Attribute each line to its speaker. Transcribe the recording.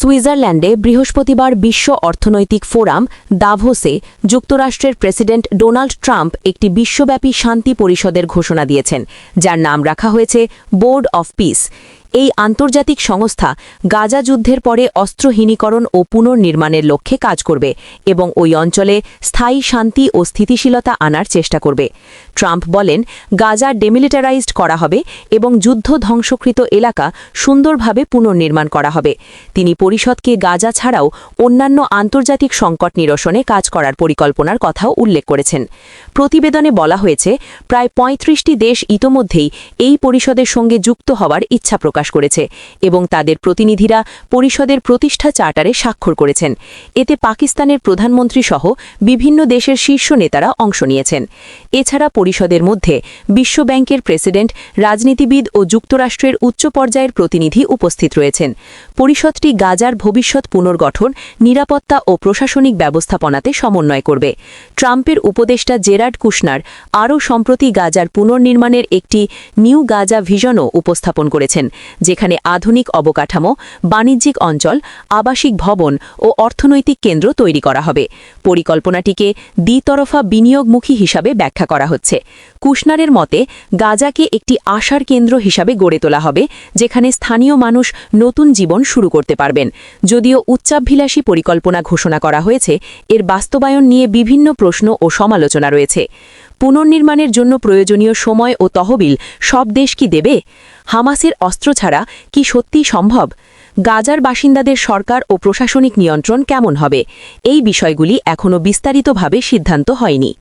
Speaker 1: সুইজারল্যান্ডে বৃহস্পতিবার বিশ্ব অর্থনৈতিক ফোরাম, দাভোসে, যুক্তরাষ্ট্রের প্রেসিডেন্ট ডোনাল্ড ট্রাম্প একটি বিশ্বব্যাপী শান্তি পরিষদের ঘোষণা দিয়েছেন, যার নাম রাখা হয়েছে বোর্ড অফ পিস। এই আন্তর্জাতিক সংস্থা গাজা যুদ্ধের পরে অস্ত্রহীনীকরণ ও পুনর্নির্মাণের লক্ষ্যে কাজ করবে এবং ওই অঞ্চলে স্থায়ী শান্তি ও স্থিতিশীলতা আনার চেষ্টা করবে। ট্রাম্প বলেন, গাজা ডেমিলিটারাইজড করা হবে এবং যুদ্ধ ধ্বংসকৃত এলাকা সুন্দরভাবে পুনর্নির্মাণ করা হবে। তিনি পরিষদকে গাজা ছাড়াও অন্যান্য আন্তর্জাতিক সংকট নিরসনে কাজ করার পরিকল্পনার কথাও উল্লেখ করেছেন। প্রতিবেদনে বলা হয়েছে, প্রায় পঁয়ত্রিশটি দেশ ইতোমধ্যেই এই পরিষদের সঙ্গে যুক্ত হওয়ার ইচ্ছা প্রকাশ করেছে এবং তাদের প্রতিনিধিরা পরিষদের প্রতিষ্ঠা চার্টারে স্বাক্ষর করেছেন। এতে পাকিস্তানের প্রধানমন্ত্রী সহ বিভিন্ন দেশের শীর্ষ নেতারা অংশ নিয়েছেন। এছাড়া পরিষদের মধ্যে বিশ্বব্যাংকের প্রেসিডেন্ট, রাজনীতিবিদ ও যুক্তরাষ্ট্রের উচ্চ পর্যায়ের প্রতিনিধি উপস্থিত রয়েছেন। পরিষদটি গাজার ভবিষ্যৎ পুনর্গঠন, নিরাপত্তা ও প্রশাসনিক ব্যবস্থাপনাতে সমন্বয় করবে। ট্রাম্পের উপদেষ্টা জেরার্ড কুশনার আরও সম্প্রতি গাজার পুনর্নির্মাণের একটি নিউ গাজা ভিশনও উপস্থাপন করেছেন। যেখানে আধুনিক অবকাঠামো, বাণিজ্যিক অঞ্চল, আবাসিক ভবন ও অর্থনৈতিক কেন্দ্র তৈরি করা হবে। পরিকল্পনাটিকে দ্বিতরফা বিনিয়োগমুখী হিসাবে ব্যাখ্যা করা হচ্ছে। কুশনারের মতে, গাজাকে একটি আশার কেন্দ্র হিসাবে গড়ে তোলা হবে, যেখানে স্থানীয় মানুষ নতুন জীবন শুরু করতে পারবেন। যদিও উচ্চাভিলাষী পরিকল্পনা ঘোষণা করা হয়েছে, এর বাস্তবায়ন নিয়ে বিভিন্ন প্রশ্ন ও সমালোচনা রয়েছে। পুনর্নির্মাণের জন্য প্রয়োজনীয় সময় ও তহবিল সব দেশ কি দেবে? হামাসের অস্ত্র ছাড়া কি সত্যি সম্ভব? গাজার বাসিন্দাদের সরকার ও প্রশাসনিক নিয়ন্ত্রণ কেমন হবে? এই বিষয়গুলি এখনও বিস্তারিতভাবে সিদ্ধান্ত হয়নি।